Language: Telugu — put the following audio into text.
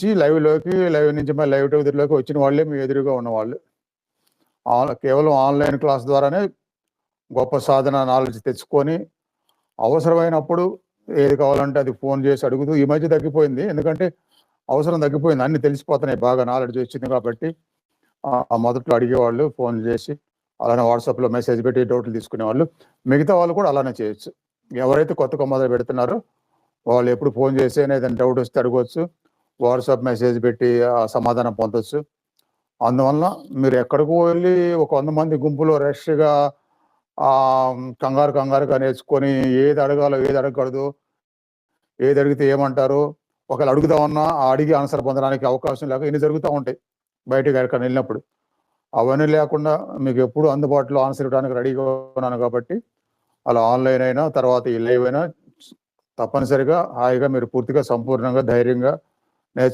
వచ్చి లైవ్‌లోకి, లైవ్ నుంచి మళ్ళీ లైవ్ టు ఎదురులోకి వచ్చిన వాళ్ళే మీ ఎదురుగా ఉన్నవాళ్ళు. ఆన్ కేవలం ఆన్‌లైన్ క్లాస్ ద్వారానే గొప్ప సాధన నాలెడ్జ్ తెచ్చుకొని, అవసరమైనప్పుడు ఏది కావాలంటే అది ఫోన్ చేసి అడుగుతూ ఈ మధ్య తగ్గిపోయింది. ఎందుకంటే అవసరం తగ్గిపోయింది. అన్ని తెలిసిపోతున్నాయి. బాగా నాలెడ్జ్ వచ్చింది కాబట్టి మొదట్లో అడిగేవాళ్ళు ఫోన్ చేసి, అలానే వాట్సాప్‌లో మెసేజ్ పెట్టి డౌట్లు తీసుకునేవాళ్ళు. మిగతా వాళ్ళు కూడా అలానే చేయొచ్చు. ఎవరైతే కొత్తగా మొదలు పెడుతున్నారో వాళ్ళు ఎప్పుడు ఫోన్ చేసి ఏదైనా డౌట్ వస్తే అడగొచ్చు. వాట్సాప్ మెసేజ్ పెట్టి సమాధానం పొందొచ్చు. అందువలన మీరు ఎక్కడికి వెళ్ళి ఒక వంద మంది గుంపులో రష్‌గా కంగారు కంగారుగా నేర్చుకొని ఏది అడగాలో, ఏది అడగకూడదు ఏది అడిగితే ఏమంటారు ఒకవేళ అడుగుదామన్నా ఆ అడిగి ఆన్సర్ పొందడానికి అవకాశం లేక ఇన్ని జరుగుతూ ఉంటాయి. బయటకి ఎక్కడ వెళ్ళినప్పుడు. అవన్నీ లేకుండా మీకు ఎప్పుడు అందుబాటులో ఆన్సర్ ఇవ్వడానికి రెడీగా ఉన్నాను కాబట్టి, అలా ఆన్‌లైన్ అయినా, తర్వాత ఈ లైవ్ అయినా తప్పనిసరిగా హాయిగా మీరు పూర్తిగా సంపూర్ణంగా ధైర్యంగా né,